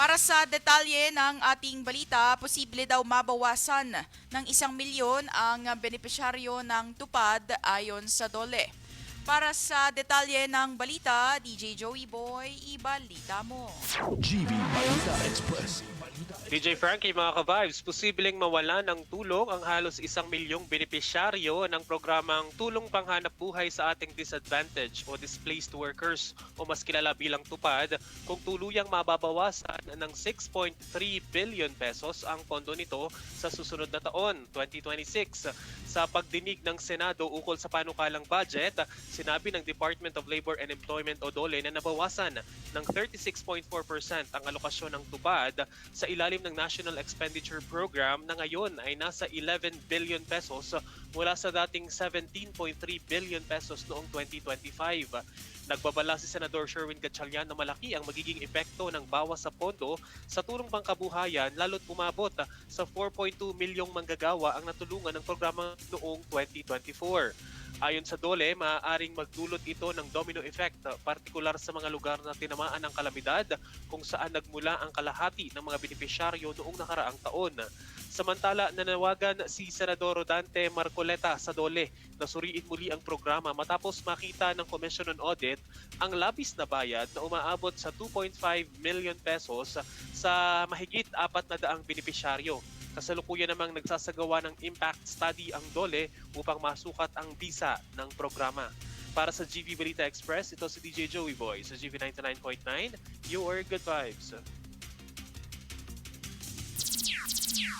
Para sa detalye ng ating balita, posible daw mabawasan ng isang milyon ang benepisyaryo ng tupad ayon sa DOLE. Para sa detalye ng balita, DJ Joey Boy, ibalita mo. GB Balita Express. DJ Frankie, mga ka-vibes, posibleng mawala ng tulong ang halos isang milyong benepisyaryo ng programang Tulong Panghanap Buhay sa ating disadvantage o displaced workers o mas kilala bilang tupad kung tuluyang mababawasan ng 6.3 billion pesos ang pondo nito sa susunod na taon, 2026. Sa pagdinig ng Senado ukol sa panukalang budget, sinabi ng Department of Labor and Employment o DOLE na nabawasan ng 36.4% ang alokasyon ng tupad sa ilalim ng National Expenditure Program na ngayon ay nasa 11 billion pesos mula sa dating 17.3 billion pesos noong 2025. Nagbabala si Senador Sherwin Gatchalian na malaki ang magiging epekto ng bawas sa pondo sa tulong pangkabuhayan lalo't umabot sa 4.2 milyong manggagawa ang natulungan ng programa noong 2024. Ayon sa DOLE, maaaring magdulot ito ng domino effect, partikular sa mga lugar na tinamaan ng kalamidad kung saan nagmula ang kalahati ng mga benepisyaryo noong nakaraang taon. Samantala, nanawagan si Senador Rodante Marcoleta sa DOLE na suriin muli ang programa matapos makita ng Commission on Audit ang labis na bayad na umaabot sa 2.5 million pesos sa mahigit apat na daang benepisyaryo. Kasalukuyan namang nagsasagawa ng impact study ang DOLE upang masukat ang bisa ng programa. Para sa GV Balita Express, ito si DJ Joey Boy sa GV 99.9, your good vibes.